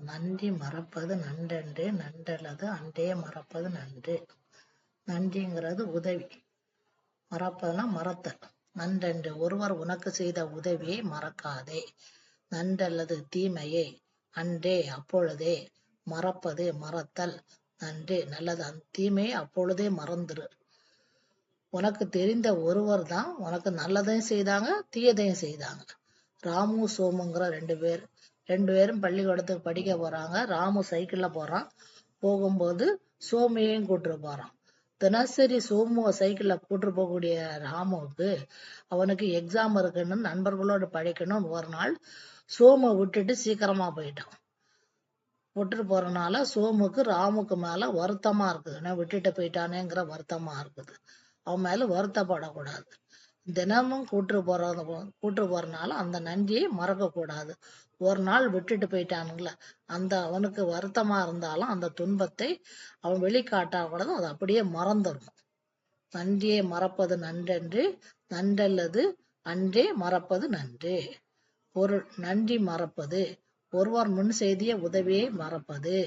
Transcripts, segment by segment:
நன்றி மறப்பது நன்றன்று நன்றல்லது அன்றே மறப்பது நன்று. நன்றிங்கிறது உதவி. மறப்பதுனா மறத்தல். நன்றன்று ஒருவர் உனக்கு செய்த உதவியை மறக்காதே. நன்றல்லது தீமையை அன்றே அப்பொழுதே மறப்பது மறத்தல். நன்று நல்லது அந்த தீமையை அப்பொழுதே மறந்துரு. உனக்கு தெரிந்த ஒருவர் தான் உனக்கு நல்லதையும் செய்தாங்க தீயதையும் செய்தாங்க. ராமு சோமுங்கிற ரெண்டு பேர் ரெண்டு பேரும் பள்ளிக்கூடத்துக்கு படிக்க போறாங்க. ராமு சைக்கிள்ல போறான். போகும்போது சோமியையும் கூட்டிட்டு போறான். தினசரி சோமுவை சைக்கிள்ல கூட்டு போகக்கூடிய ராமுவுக்கு அவனுக்கு எக்ஸாம் இருக்குன்னு நண்பர்களோடு படிக்கணும்னு ஒரு நாள் சோமை விட்டுட்டு சீக்கிரமா போயிட்டான். விட்டுட்டு போறனால சோமுக்கு ராமுக்கு மேல வருத்தமா இருக்குது. ஏன்னா விட்டுட்டு போயிட்டானேங்கிற வருத்தமா இருக்குது. அவன் மேல வருத்தப்படக்கூடாது. தினமும் கூட்டு போறது கூட்டு போறனால அந்த நன்றியை மறக்க கூடாது ஒரு நாள் விட்டுட்டு போயிட்டானுங்கள அந்த அவனுக்கு வருத்தமா இருந்தாலும் அந்த துன்பத்தை அவன் வெளிக்காட்டக்கூடாது அது அப்படியே மறந்துடும் நன்றியை மறப்பது நன்றன்று நன்றல்லது அன்றே மறப்பது நன்று. பொருள் நன்றி மறப்பது ஒருவர் முன் செய்திய உதவியை மறப்பது.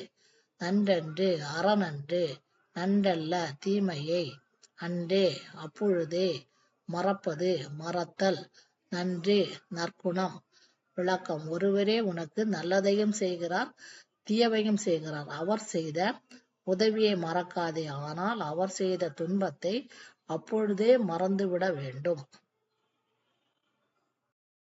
நன்றன்று அறநன்று நன்றல்ல தீமையை அன்றே அப்பொழுதே மறப்பது மறத்தல். நன்றி நற்குணம். விளக்கம். ஒருவரே உனக்கு நல்லதையும் செய்கிறார் தீயவையும் செய்கிறார். அவர் செய்த உதவியை மறக்காதே. ஆனால் அவர் செய்த துன்பத்தை அப்பொழுதே மறந்துவிட வேண்டும்.